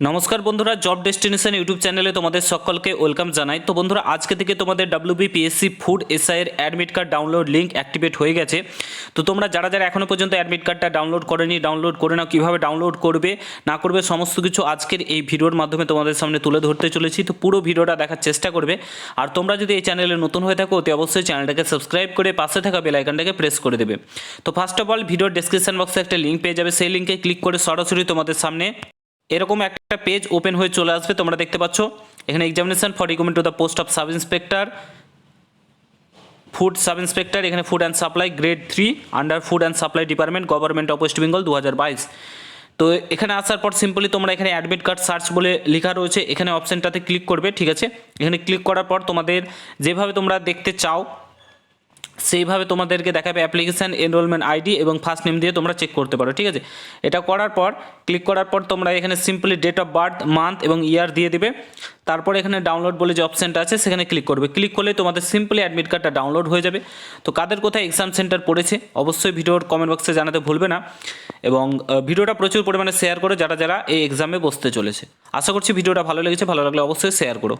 নমস্কার বন্ধুরা job destination YouTube চ্যানেলে তোমাদের সকলকে ওয়েলকাম জানাই। তো বন্ধুরা, আজকে থেকে তোমাদের ডাব্লিউবিপিএসসি ফুড এসআই এর admit card download link activate হয়ে গেছে। তো তোমরা যারা যারা এখনও পর্যন্ত অ্যাডমিট কার্ডটা ডাউনলোড করেনি ডাউনলোড করে নাও, কীভাবে ডাউনলোড করবে, না করবে, সমস্ত কিছু আজকের এই ভিডিওর মাধ্যমে তোমাদের সামনে তুলে ধরতে চলেছি। তো পুরো ভিডিওটা দেখার চেষ্টা করবে। আর তোমরা যদি এই চ্যানেলে নতুন হয়ে থাকো, অতি অবশ্যই চ্যানেলটাকে সাবস্ক্রাইব করে পাশে থাকা বেল আইকনটাকে প্রেস করে দেবে। তো ফার্স্ট অফ অল ভিডিওর ডেসক্রিপশন বক্সে একটা লিঙ্ক পেয়ে যাবে। সেই লিঙ্কে ক্লিক করে সরাসরি তোমাদের সামনে এরকম একটা পেজ ওপেন হয়ে চলে আসবে, তোমরা দেখতে পাচ্ছ। এখানে examination for recommend to the post of sub inspector food sub inspector এখানে food and supply grade three under food and supply department government of West Bengal দু হাজার বাইশ। তো এখানে আসার পর সিম্পলি তোমরা এখানে অ্যাডমিট কার্ড সার্চ বলে লেখা রয়েছে, এখানে অপশানটাতে ক্লিক করবে, ঠিক আছে? এখানে ক্লিক করার পর তোমাদের যেভাবে তোমরা দেখতে চাও সেইভাবে তোমাদেরকে দেখাবে অ্যাপ্লিকেশান এনরোলমেন্ট আইডি এবং ফার্স্ট নেম দিয়ে তোমরা চেক করতে পারো, ঠিক আছে? এটা করার পর ক্লিক করার পর তোমরা এখানে simply date of birth month এবং ইয়ার দিয়ে দিবে। তারপর এখানে ডাউনলোড বলে যে অপশানটা আছে, সেখানে ক্লিক করবে। ক্লিক করলে তোমাদের সিম্পলি অ্যাডমিট কার্ডটা ডাউনলোড হয়ে যাবে। তো কাদের কোথায় এক্সাম সেন্টার পড়েছে, অবশ্যই ভিডিওর কমেন্ট বক্সে জানাতে ভুলবে না। এবং ভিডিওটা প্রচুর পরিমাণে শেয়ার করো যারা যারা এই এক্সামে বসতে চলেছে। আশা করছি ভিডিওটা ভালো লেগেছে, ভালো লাগলে অবশ্যই শেয়ার করো।